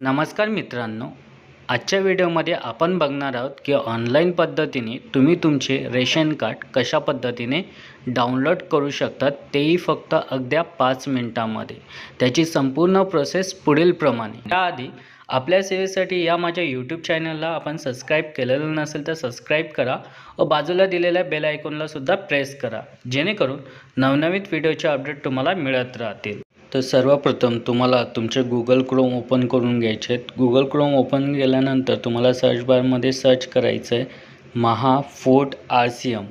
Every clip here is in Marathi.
नमस्कार मित्रांनो आजच्या व्हिडिओमध्ये आपण बघणार आहोत की ऑनलाईन पद्धतीने तुम्ही तुमचे रेशन कार्ड कशा पद्धतीने डाउनलोड करू शकतात तेही फक्त अगद्या पाच मिनटामध्ये. त्याची संपूर्ण प्रोसेस पुढीलप्रमाणे त्याआधी आपल्या सेवेसाठी या माझ्या यूट्यूब चॅनलला आपण सबस्क्राईब केलेलं नसेल तर सबस्क्राईब करा व बाजूला दिलेल्या बेल आयकॉनलासुद्धा प्रेस करा जेणेकरून नवनवीन व्हिडिओचे अपडेट तुम्हाला मिळत राहतील. तर सर्वप्रथम तुम्हाला तुमचे गुगल क्रोम ओपन करून घ्यायचे आहेत. गुगल क्रोम ओपन केल्यानंतर तुम्हाला सर्च बारमध्ये सर्च करायचं आहे. Maha R C M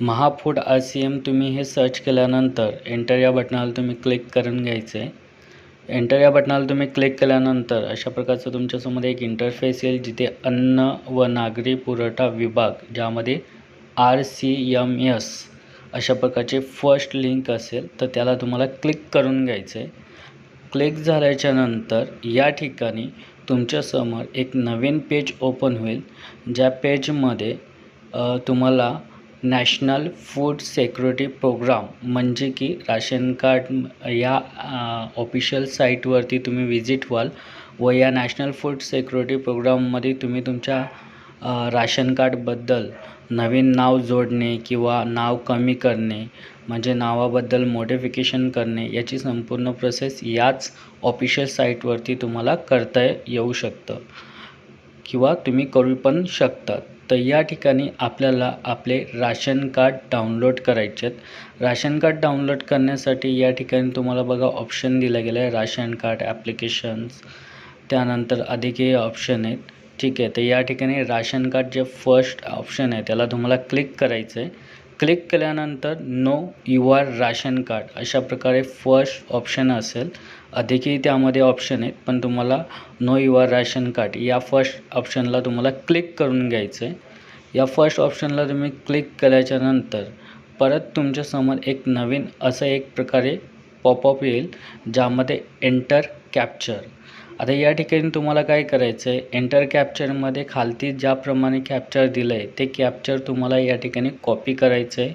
Maha R C M तुम्ही हे सर्च केल्यानंतर एंटर या बटनाला तुम्ही क्लिक करून घ्यायचं आहे. एंटर या बटनाला तुम्ही क्लिक केल्यानंतर अशा प्रकारचं तुमच्यासमोर एक इंटरफेस येईल जिथे अन्न व नागरी पुरवठा विभाग ज्यामध्ये आर सी एम एस अशा प्रकारचे फर्स्ट लिंक असेल तर त्याला तुम्हाला क्लिक करून घ्यायचं आहे क्लिक झाल्याच्यानंतर या ठिकाणी तुमच्यासमोर एक नवीन पेज ओपन होईल ज्या पेजमध्ये तुम्हाला नॅशनल फूड सेक्युरिटी प्रोग्राम म्हणजे की राशन कार्ड या ऑफिशियल साईटवरती तुम्ही विजिट व्हाल व या नॅशनल फूड सेक्युरिटी प्रोग्राममध्ये तुम्ही तुमच्या राशन कार्डबद्दल नवीन नाव जोडणे किंवा नाव कमी करणे म्हणजे नावाबद्दल मोडिफिकेशन करणे याची संपूर्ण प्रोसेस याच ऑफिशियल साईटवरती तुम्हाला करता येऊ शकतं किंवा तुम्ही करू पण शकता तर या ठिकाणी आपल्याला आपले राशन कार्ड डाउनलोड करायचे आहेत. राशन कार्ड डाउनलोड करण्यासाठी या ठिकाणी तुम्हाला बघा ऑप्शन दिलं गेलं आहे राशन कार्ड ॲप्लिकेशन्स त्यानंतर अधिक हे ऑप्शन आहेत. ठीक आहे तर या ठिकाणी राशन कार्ड जे फर्स्ट ऑप्शन आहे त्याला तुम्हाला क्लिक करायचं आहे क्लिक केल्यानंतर know your ration card अशा प्रकारे फर्स्ट ऑप्शन असेल. अधिकही त्यामध्ये ऑप्शन आहेत पण तुम्हाला know your ration card या फर्स्ट ऑप्शनला तुम्हाला क्लिक करून घ्यायचं आहे या फर्स्ट ऑप्शनला तुम्ही क्लिक केल्याच्यानंतर परत तुमच्यासमोर एक नवीन असं एक प्रकारे पॉपअप येईल ज्यामध्ये एंटर कॅप्चर आता या ठिकाणी तुम्हाला काय करायचं आहे एंटर कॅप्चरमध्ये खालती ज्याप्रमाणे कॅप्चर दिलं आहे ते कॅप्चर तुम्हाला या ठिकाणी कॉपी करायचं आहे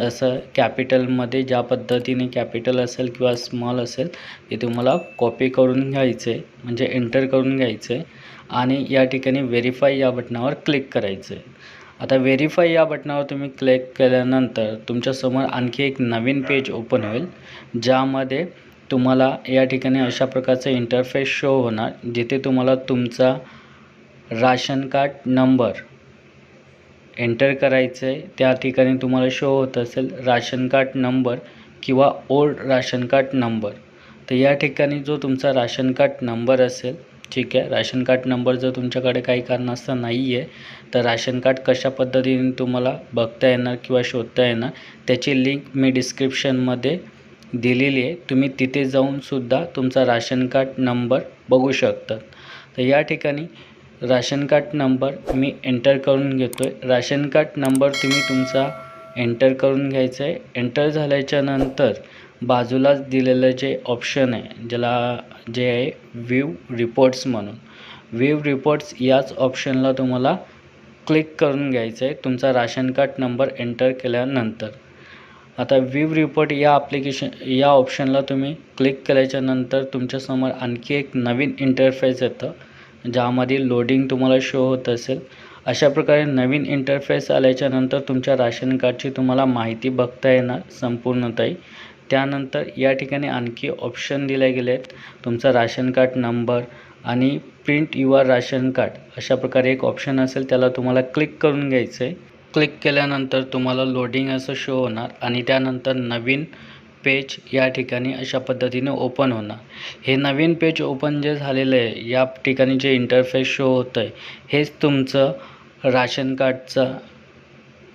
जसं कॅपिटलमध्ये ज्या पद्धतीने कॅपिटल असेल किंवा स्मॉल असेल ते तुम्हाला कॉपी करून घ्यायचं आहे म्हणजे एंटर करून घ्यायचं आहे आणि या ठिकाणी व्हेरीफाय या बटनावर क्लिक करायचं आहे आता व्हेरीफाय या बटनावर तुम्ही क्लिक केल्यानंतर तुमच्यासमोर आणखी एक नवीन पेज ओपन होईल ज्यामध्ये तुम्हाला या ठिकाणी अशा प्रकारचं इंटरफेस शो होणार जिथे तुम्हाला तुमचा राशन कार्ड नंबर एंटर करायचं आहे त्या ठिकाणी तुम्हाला शो होत असेल राशन कार्ड नंबर किंवा ओल्ड राशन कार्ड नंबर तर या ठिकाणी जो तुमचा राशन कार्ड नंबर असेल ठीक आहे राशन कार्ड नंबर जर तुमच्याकडे काही कारणास्तव नाही आहे तर राशन कार्ड कशा पद्धतीने तुम्हाला बघता येणार किंवा शोधता येणार त्याची लिंक मी डिस्क्रिप्शनमध्ये दिलेली आहे. तुम्ही तिथे जाऊन सुद्धा तुमचा राशन कार्ड नंबर बघू शकतात. तर या ठिकाणी राशन कार्ड नंबर मी एंटर करून घेतो आहे राशन कार्ड नंबर तुम्ही तुमचा एंटर करून घ्यायचं आहे. एंटर झाल्याच्यानंतर बाजूलाच दिलेलं जे ऑप्शन आहे ज्याला जे आहे व्ह्यू रिपोर्ट्स म्हणून. व्ह्यू रिपोर्ट्स याच ऑप्शनला तुम्हाला क्लिक करून घ्यायचं आहे. तुमचा राशन कार्ड नंबर एंटर केल्यानंतर. आता व्ह्यू रिपोर्ट या ॲप्लिकेशन या ऑप्शनला तुम्ही क्लिक केल्याच्यानंतर तुमच्यासमोर आणखी एक नवीन इंटरफेस येतं ज्यामध्ये लोडिंग तुम्हाला शो होत असेल. अशा प्रकारे नवीन इंटरफेस आल्याच्यानंतर तुमच्या राशन कार्डची तुम्हाला माहिती बघता येणार संपूर्णतः. त्यानंतर या ठिकाणी आणखी ऑप्शन दिले गेले आहेत तुमचा राशन कार्ड नंबर आणि प्रिंट युआर राशन कार्ड अशा प्रकारे एक ऑप्शन असेल त्याला तुम्हाला क्लिक करून घ्यायचं आहे क्लिक केल्यानंतर तुम्हाला लोडिंग असं शो होणार आणि त्यानंतर नवीन पेज या ठिकाणी अशा पद्धतीने ओपन होणार. हे नवीन पेज ओपन जे झालेलं आहे या ठिकाणी जे इंटरफेस शो होतं आहे हेच तुमचं राशन कार्डचा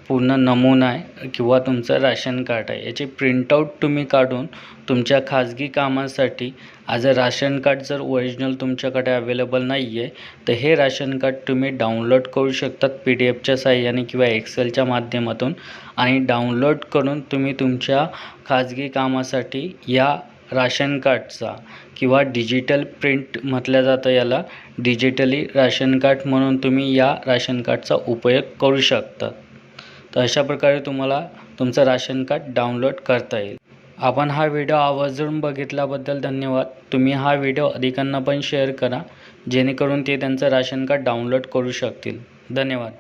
पूर्ण नमुना आहे किंवा तुमचं राशन कार्ड आहे याची प्रिंटआउट तुम्ही काढून तुमच्या खाजगी कामासाठी आज अ राशन कार्ड जर ओरिजिनल तुमच्याकडे अवेलेबल नाही आहे तर हे राशन कार्ड तुम्ही डाउनलोड करू शकतात पी डी एफच्या साह्याने किंवा एक्सेलच्या माध्यमातून आणि डाउनलोड करून तुम्ही तुमच्या खाजगी कामासाठी या राशन कार्डचा किंवा डिजिटल प्रिंट म्हटलं जातं याला डिजिटली राशन कार्ड म्हणून तुम्ही या राशन कार्डचा उपयोग करू शकतात. तर अशा प्रकारे तुम्हाला तुमचं राशन कार्ड डाउनलोड करता येईल. आपण हा व्हिडिओ आवर्जून बघितल्याबद्दल धन्यवाद. तुम्ही हा व्हिडिओ अधिकांना पण शेअर करा जेणेकरून ते त्यांचं राशन कार्ड डाउनलोड करू शकतील. धन्यवाद.